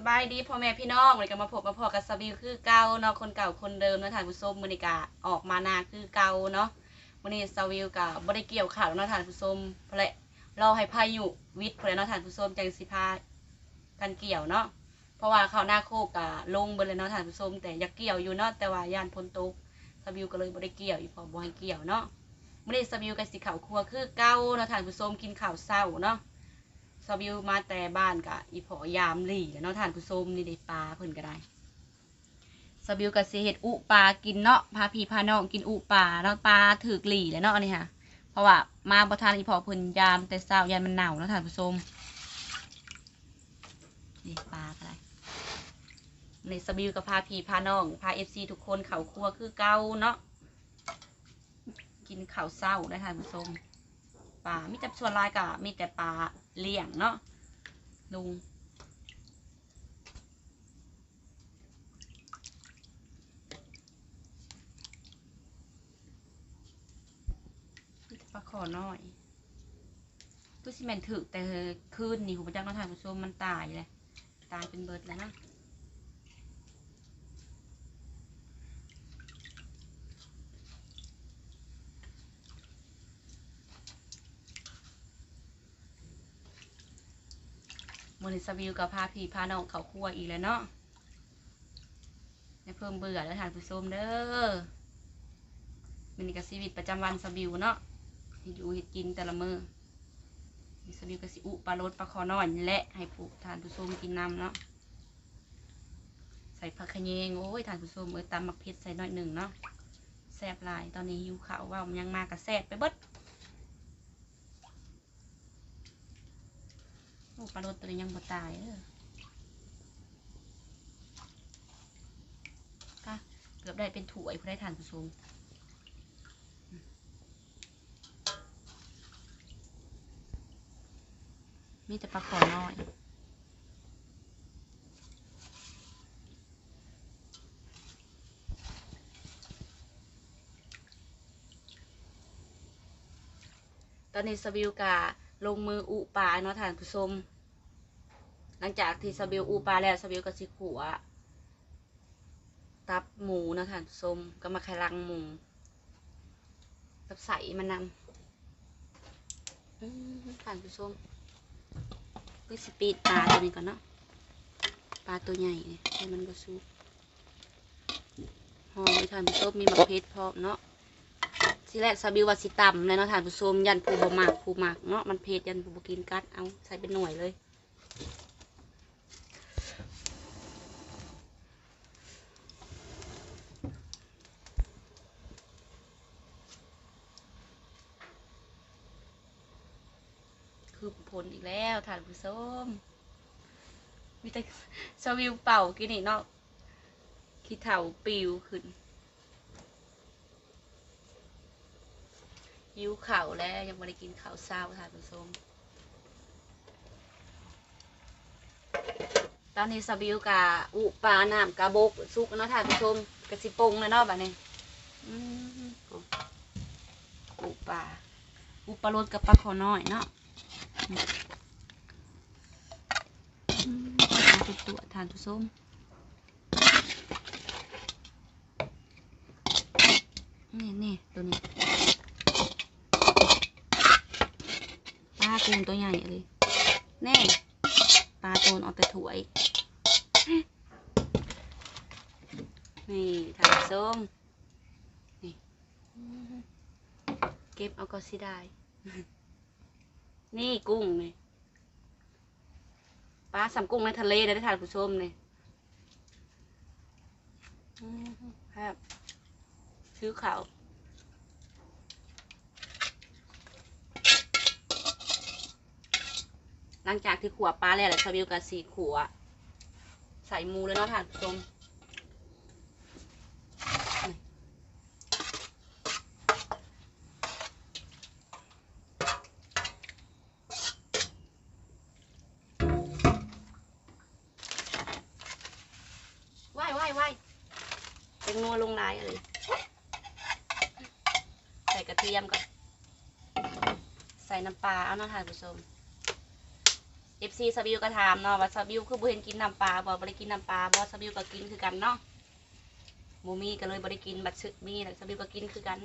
สบายดีพ่อแม่พี่น้องเลยก็มาพบมาพอกับสบิวคือเก่าเนาะคนเก่าคนเดิมนะท่านผู้ชมมือนิก็ออกมานาคือเก่าเนาะมือนี้สบิวก็บ่ได้เกี่ยวข้าวเนาะท่านผู้ชมเพราะแหละรอให้พายุวิทย์เพนแลเนาะท่านผู้ชมจังสิพากันเกี่ยวเนาะเพราะว่าข้าวหน้าโคกก็ลงเบิดเลยเนาะท่านผู้ชมแต่อยากเกี่ยวอยู่เนาะแต่ว่ายานพ้นตกสบิวก็เลยบ่ได้เกี่ยวอีพอบ่ให้เกี่ยวเนาะมือนี้สบิวก็สิข้าวครัวคือเก่าเนาะท่านผู้ชมกินข้าวเช้าเนาะ สวิวมาแต่บ้านกะอีพอยามหลี่แล้วเนาะทานผู้มนี่ได้ปลาเพิ่นก็ได้สวิวกับสิเฮ็ดอุปลากินเนาะพาพี่พาน้องกินอุปลาเนาะปลาถือหลี่แล้วเนาะนนี้ค่ะ เพราะว่ามาบ่ทานอีพอเพิ่นยามแต่เช้ายามมันหนาวเนาะทานผู้ชมนี่ปลาก็ได้ในสบิวกับพาพี่พาน้องพา FC ทุกคนเข้าครัวคือเก่าเนาะกินข้าวเช้าได้ทานผู้ชมปลามีแต่ส่วนลายกะมีแต่ปลา เลี่ยงเนาะลุงมีแต่ปลาขอน้อยผู้สิเมนถึกแต่คืนนี่หูประจักษ์น้องทานผู้ชมมันตายเลย ตายเป็นเบิดแล้วนะ มอนิสวิวกับพาพี่พาน้องเขาครัวอีกแล้วเนาะให้เพิ่มเบื่อแล้วทานผู้ชมเด้อมันนี่ก็ชีวิตประจำวันสวิวเนาะที่อยู่เห็ดกินแต่ละมือสวิวก็สิอุปลาลดปลาคอน้อยนี่และให้ผู้ทานผู้ชมกินน้ำเนาะใส่ผักขะแยงโอ้ยทานผู้ชมเอ้ยตำมักเพชรใส่หน่อยหนึ่งเนาะแซ่บลายตอนนี้หิวข้าวว่ามันยังมากกับแซ่บไปเบิด โอ้ ปลาโดดตัวนี้ยังบ่ตายเออค่ะเกือบได้เป็นถ้วยเพื่อได้ทานผู้ชมมีแต่ปลาขอน้อยตอนนี้สวิวกาลงมืออุปาเนาะท่านผู้ชม หลังจากที่สบิวอูปลาแล้วสบิวก็สิขัวตับหมูนะท่านผู้มก็มาไขลังหมูกับใส่มันนำอื้อท่านผู้ชมเพื่อสปีดปลาตัวนี้ก่อนเนาะปลาตัวใหญ่เนี่ยให้มันก็สุกหอมทานผู้ชมมีมะเพร้าวพร้อมเนาะทีแรกซาบิวว่าสิต่ำเลยเนาะทานผู้ชมยันผู้บ่มากผู้มากเนาะมันเผ็ดยันผู้บกินกัดเอาใส่เป็นหน่วยเลยคือผลอีก แล้มมีแต่ซาบิวเป่ากินนี่เนาะขี้เถาปิวขึ้นหิวข่าวแล้วยังไม่ได้กินข้าวเช้าค่ะผู้มตอนนี้สบิวกะอุปลาน้ำกะบกสุกเนาะท่านผู้มกะสิปงเลยเนาะบัดนี้อุปลาอุปลาลดกับปลาขอน้อยเนาะอืมอืม เอาไปตัวทานผู้มนี่นี่ตัวนี้ปลาตูนตัวใหญ่เลยแน่ปลาตูนเอาแต่ถวย นี่ถ่ายส้มนี่เก็บเอาก็สิได้ นี่กุ้งนี่ ปลาสามกุ้งในทะเลได้ถ่านผู้ชมนี่อืมครับซื้อเขาวหลังจากที่ขัวปลาแล้วแหละชาวิวกับสีขัว ใส่หมูเลยเนาะท่านผู้ชมว่ายว่ายว่ายเป็ นนัวลงลายเลยใส่กระเทียมก่อนใส่น้ำปลาเอาเนาะท่านผู้ชมเอฟซีสบิวก็ถามเนาะว่าสบิวคือบ่เห็นกินน้ำปลาบ่บ่ได้กินน้ำปลาบ่สบิวก็กินคือกันเนาะมูมี่ก็เลยบ่ได้กินบัดซึกมีแล้วสบิวก็กินคือกัน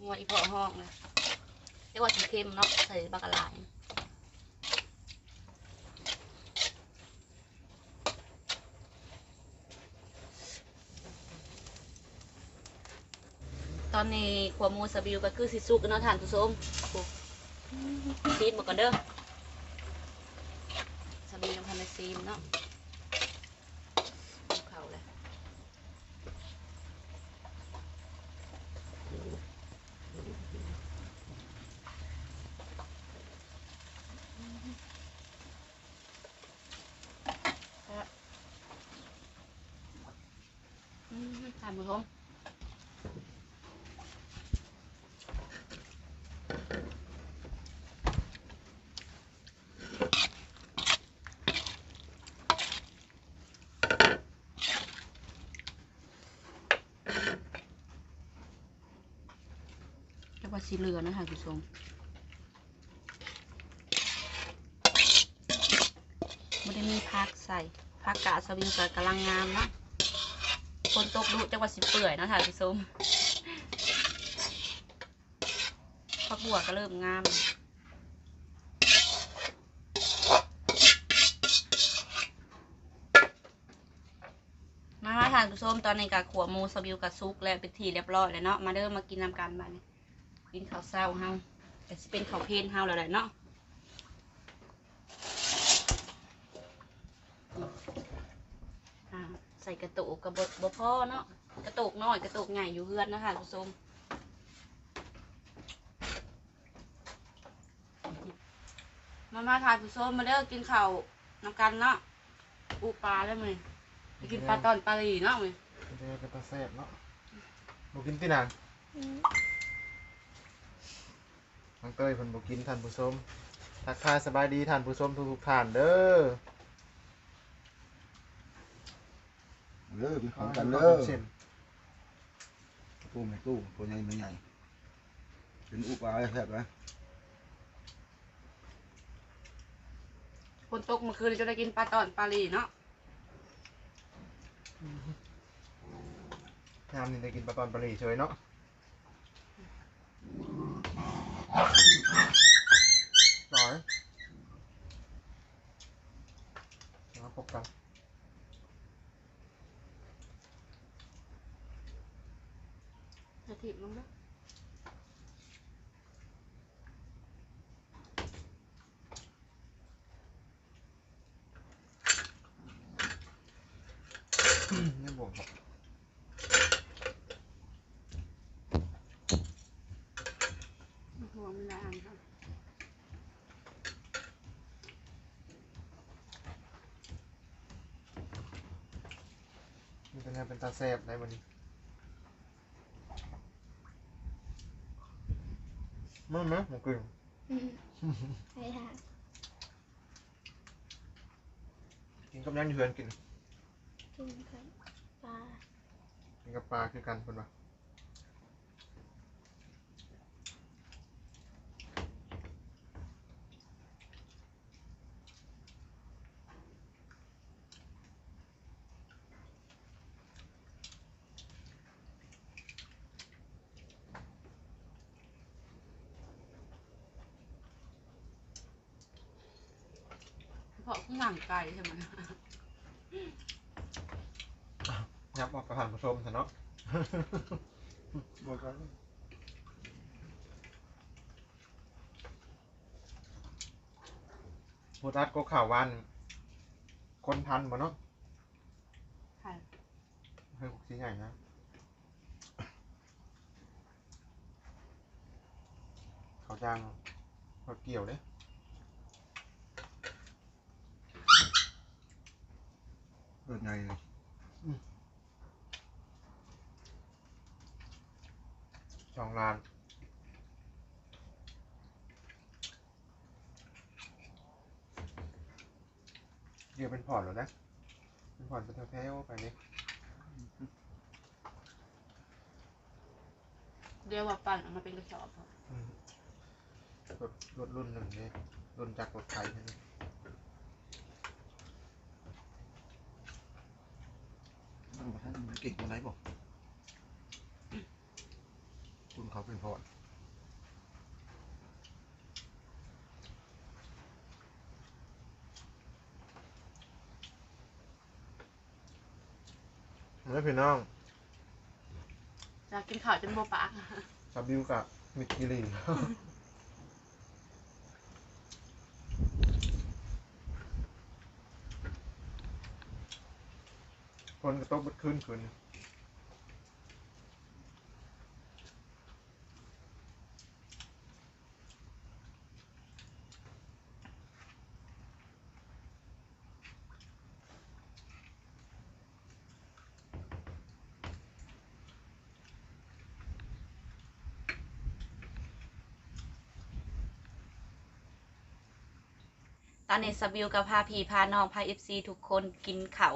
งัวอีพอห้องเลยเรียกว่าสีเค็มเนาะใส่บักกะลาย ตอนนี้ขวามูสบิวก็คือสิสุกเนาะท่านผู้ชมซีดมดก่อนเด้อสบิวยังพันในซีมเนาะเอาเข้าเลยอืมท่านผู้ชม ว่าสีเหลืองนะคะคุณผู้ชมไม่ได้มีพักใส่พักกาสวิงกับกำลังงามนะคนตกดุจังหวัดสิเปื่อยนะค่ะคุณผู้ชมพักบัวก็เริ่มงามมาค่ะท่านผู้ชมตอนนี้กับขัวหมูสบิวกับซุกแล้วเป็นทีเรียบร้อยแล้วเนาะมาเริ่มมากินน้ำกันมาเนี่ย กินข้าวเศร้าเฮาแต่สิเป็นข้าวเพลนเฮาแล้วแหละเนาะอ่าใส่กระตุกกระบอกบ่พ่อเนาะกระตุกน้อยกระตุกใหญ่อยู่เฮือนนะคะคุณผู้ชมมามาทานผู้ชมมาเด้อกินข้าวน้ำกันเนาะอูปลาแล้วมั้ยไปกินปลาตอนปลาหลีเนาะมั้ยเดี๋ยวเป็นตาแซ่บเนาะบ่กินที่นางน้ องเต้ยเพิ่นบ่กินท่านผู้ชมทักทายสบายดีท่านผู้ชมทุกๆท่านเด้อเลิกเป็นของกันเด้เลิอกเช่นตู้ไม่ตู้ตัวใหญ่ไม่ใหญ่เป็นอุปาแทบนะคนตกเมื่อคืนจะได้กินปลาตอนปลาหลีเนาะยามนี้ได้กินปลาตอนปลาหลีเฉยเนาะ ร้อยมาพบกันจะถิบลงด้วย ไม่บ่งครับ หัวมันแรงค่ะ มัน เป็นไงเป็นตาแซ่บได้วันนี้มันไหมหมูกึ่งใช่ค่ะกินกับย่างอยู่เฮือนกินกินกับปลากินกับปลาคือกันคนวะ พาะข้างหลังไก่ใช่ไหมยับออกกระถานผู้ชมเถอะเนาะบอกกันโบตัสก็ข่าววัน คนทันบ่เนาะค่ะให้กุกสีใหญ่นะเขาจ้างเขาเกี่ยวเด้ เปิดไงเลยสองล้านเดี๋ยวเป็นพอร์ตแล้วนะ เป็นพอร์ตเป็นแถวๆไปนี่เดี๋ยวว่าปั่นออกมาเป็นกระสอบค่ะอืมรถรถรุ่นหนึ่งเนี่ยรุ่นจากรถไทยนี่ มันบ่ทันมันเก่งปานใดบ่คุณเขาเป็นพอดแล้วพี่น้องอยากกินข้าวจนบ่ปากซาบิวกับมิกกิลี คนกระตกบัดขึ้นคืนตอนนี้สบิวกับพาพีพาน้องพาเอฟซีทุกคนกินเข้า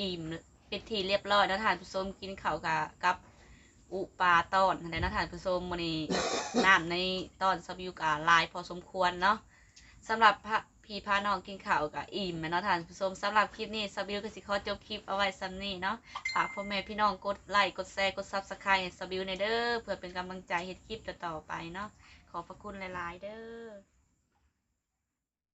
อิ่มเป็นทีเรียบร้อยนะทานผู้ชมกินข้าวกับกับอุปาตอนอะไรนะทานผู้ชมมื้อนี้น้ำในตอนสบิวกับลายพอสมควรเนาะสำหรับพระพี่พาน้องกินข้าวกับอิ่มนะทานผู้ชมสำหรับคลิปนี้สบิวก็สิขอจบคลิปเอาไว้ซ้ำนี้เนาะฝากพ่อแม่พี่น้องกดไลค์กดแชร์กดซับสไครต์ให้สบิวในเด้อเพื่อเป็นกำลังใจเฮ็ดคลิปต่อๆไปเนาะขอบพระคุณหลายๆเด้อ